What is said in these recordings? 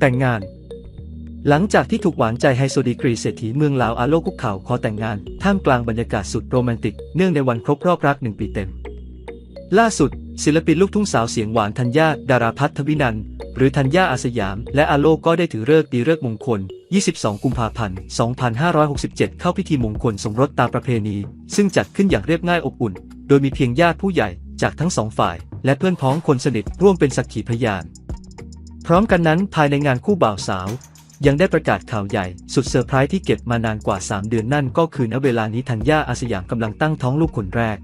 แต่งงาน หลังจากที่ถูกหวานใจไฮโซดีกรีเศรษฐีเมืองลาวอาโลคุกเข่าขอแต่งงาน ท่ามกลางบรรยากาศสุดโรแมนติก เนื่องในวันครบรอบรักหนึ่งปีเต็ม ล่าสุด ศิลปินลูกทุ่งสาวเสียงหวานธัญญาดาราพัฒน์ทวินันท์หรือธัญญาอาสยาม และอาโลก็ได้ถือเลิกดีเลิกมงคล 22 กุมภาพันธ์ 2567 เข้าพิธีมงคลสมรสตามประเพณี ซึ่งจัดขึ้นอย่างเรียบง่ายอบอุ่น โดยมีเพียงญาติผู้ใหญ่จากทั้งสองฝ่าย และเพื่อนพ้องคนสนิทร่วมเป็นสักขีพยาน พร้อมกันนั้นภายในงานคู่บ่าวสาว ยังได้ประกาศข่าวใหญ่ สุดเซอร์ไพรส์ที่เก็บมานานกว่า 3 เดือนนั่นก็คือณเวลานี้ธัญญาอาสยามกำลังตั้งท้องลูกคนแรก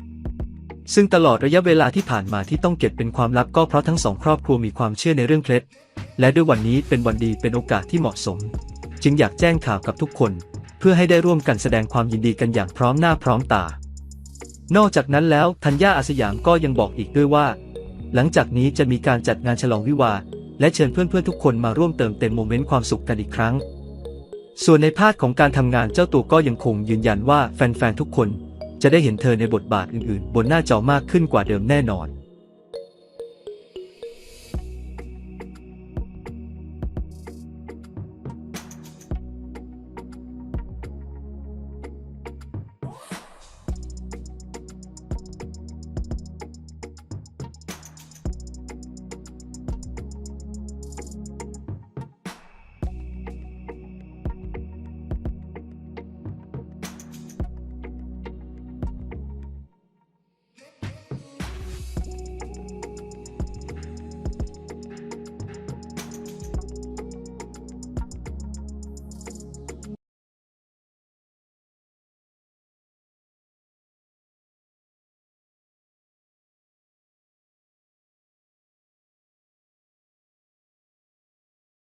ซึ่งตลอดระยะเวลาที่ผ่านมาที่ต้องเก็บเป็นความลับก็เพราะทั้งสองครอบครัวมีความเชื่อในเรื่องเคล็ด และด้วยวันนี้เป็นวันดีเป็นโอกาสที่เหมาะสม จึงอยากแจ้งข่าวกับทุกคน เพื่อให้ได้ร่วมกันแสดงความยินดีกันอย่างพร้อมหน้าพร้อมตา นอกจากนั้นแล้วธัญญาอาสยามก็ยังบอกอีกด้วยว่า หลังจากนี้จะมีการจัดงานฉลองวิวาห์ และเชิญเพื่อนๆทุกคนมาร่วมเติมเต็มโมเมนต์ความสุขกันอีกครั้ง ส่วนในพาดของการทำงานเจ้าตัวก็ยังคงยืนยันว่าแฟนๆทุกคน จะได้เห็นเธอในบทบาทอื่นๆ บนหน้าจอมากขึ้นกว่าเดิมแน่นอน